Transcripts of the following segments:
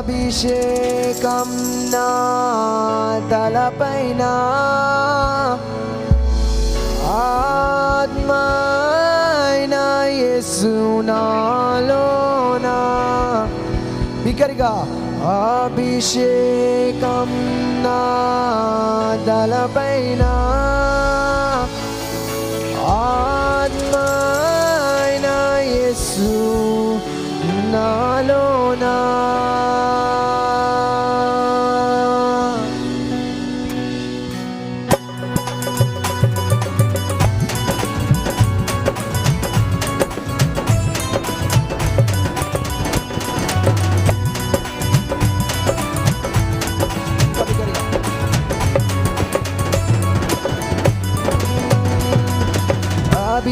అభిషేకం నా తలపైన. ఆత్మైన యేసు బిగ్గరగా అభిషేకం నా తలపైన.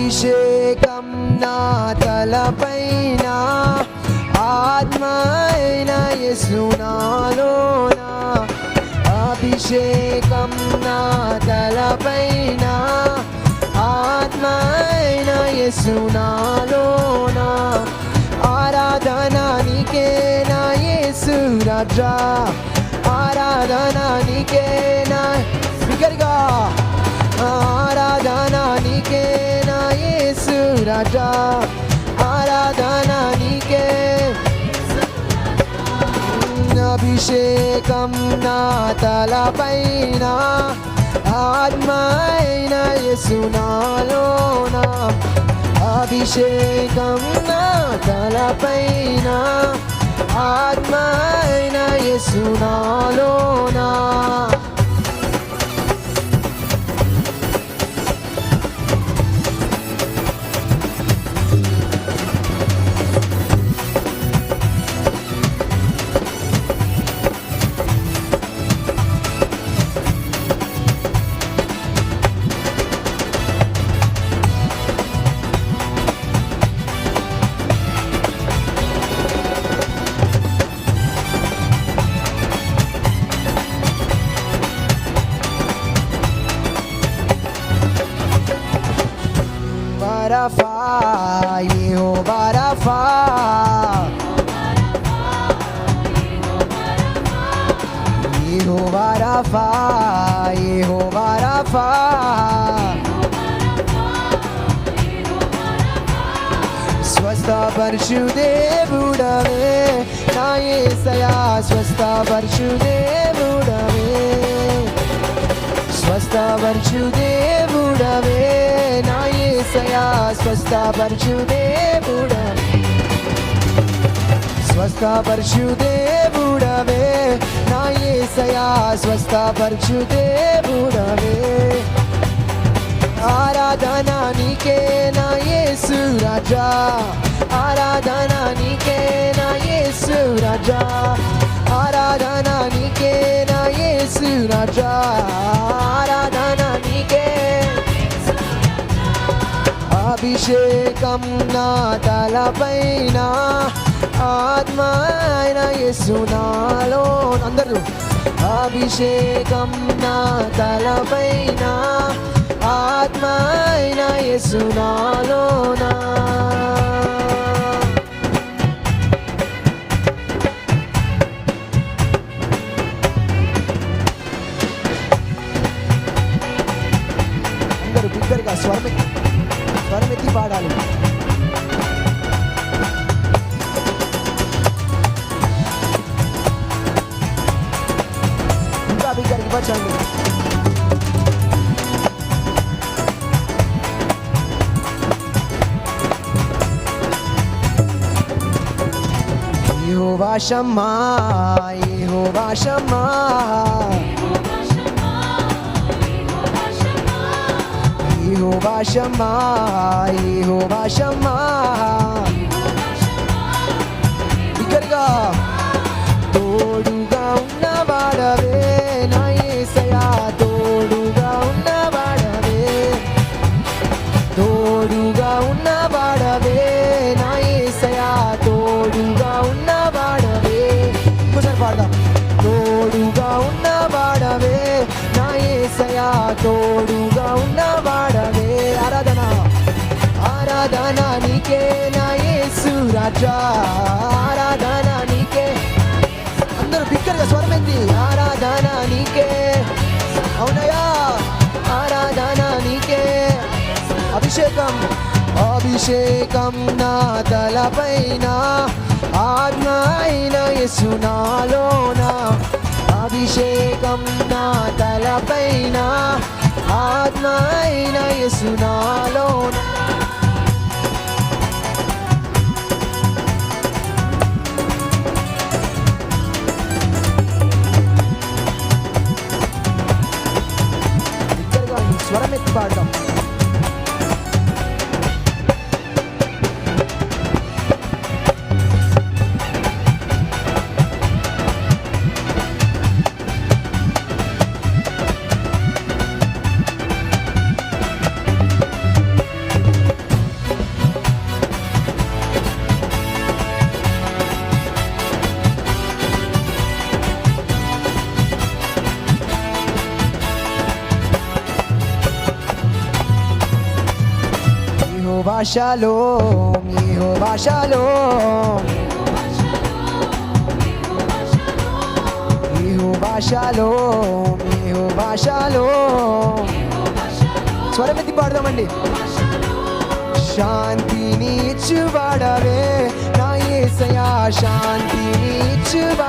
అభిషేకం నా తలపైన ఆత్మైన యసునాలోన అభిషేకం నా తలపైన ఆత్మైన యసునాలోన ఆరాధన నీకే నా యేసు రాజా? ఆరాధన నీకే నా ఆరాధన నీకే నా యేసు రాజా. ఆరాధన నీకే అభిషేకం నా తలపైన. ఆత్మైన యసునాలోన అభిషేకం నా తలపైన. ఆత్మైన యసునాలోనా Barafa, Yeho Barafa. Yeho Barafa, Yeho Barafa. స్వస్థపరచుదేవుడవే నా యేసయా స్వస్థపరచుదేవుడవే స్వస్థపరచుదేవుడవే నా యేసయా స్వస్థపరచుదేవుడవే స్వస్థపరచుదేవుడవే నా యేసయా స్వస్థపరచుదేవుడవే ఆరాధన నీకే నా యేసు రాజా ఆరాధన నీకే నా యేసు రాజా ఆరాధన నీకే నా యేసు రాజా ఆరాధన అభిషేకం నా తలపైన. ఆత్మైన యేసునాలో అందరూ. అభిషేకం నా తలపైన. ఆత్మైన యేసునాలోనా అందరూ బిగ్గరగా స్వరమెత్తి స్వరమెత్తి పాడాలి ఇంకా బిగ్గరగా పచ్చండి యెహోవా షమ్మా యెహోవా షమ్మా యెహోవా షమ్మా యెహోవా షమ్మా బిగ్గరగా తోడుగా అభిషేకం అభిషేకం నా తలపైన ఆత్మ అయిన యసునాలోన అభిషేకం నా తలపైన ఆత్మ అయిన యసునాలోన Jehovah shalom Jehovah shalom Jehovah shalom Jehovah shalom స్వరమెత్తి పాడదామండి. శాంతిని ఇచ్చువాడవే నా యేసయా శాంతిని ఇచ్చువాడవే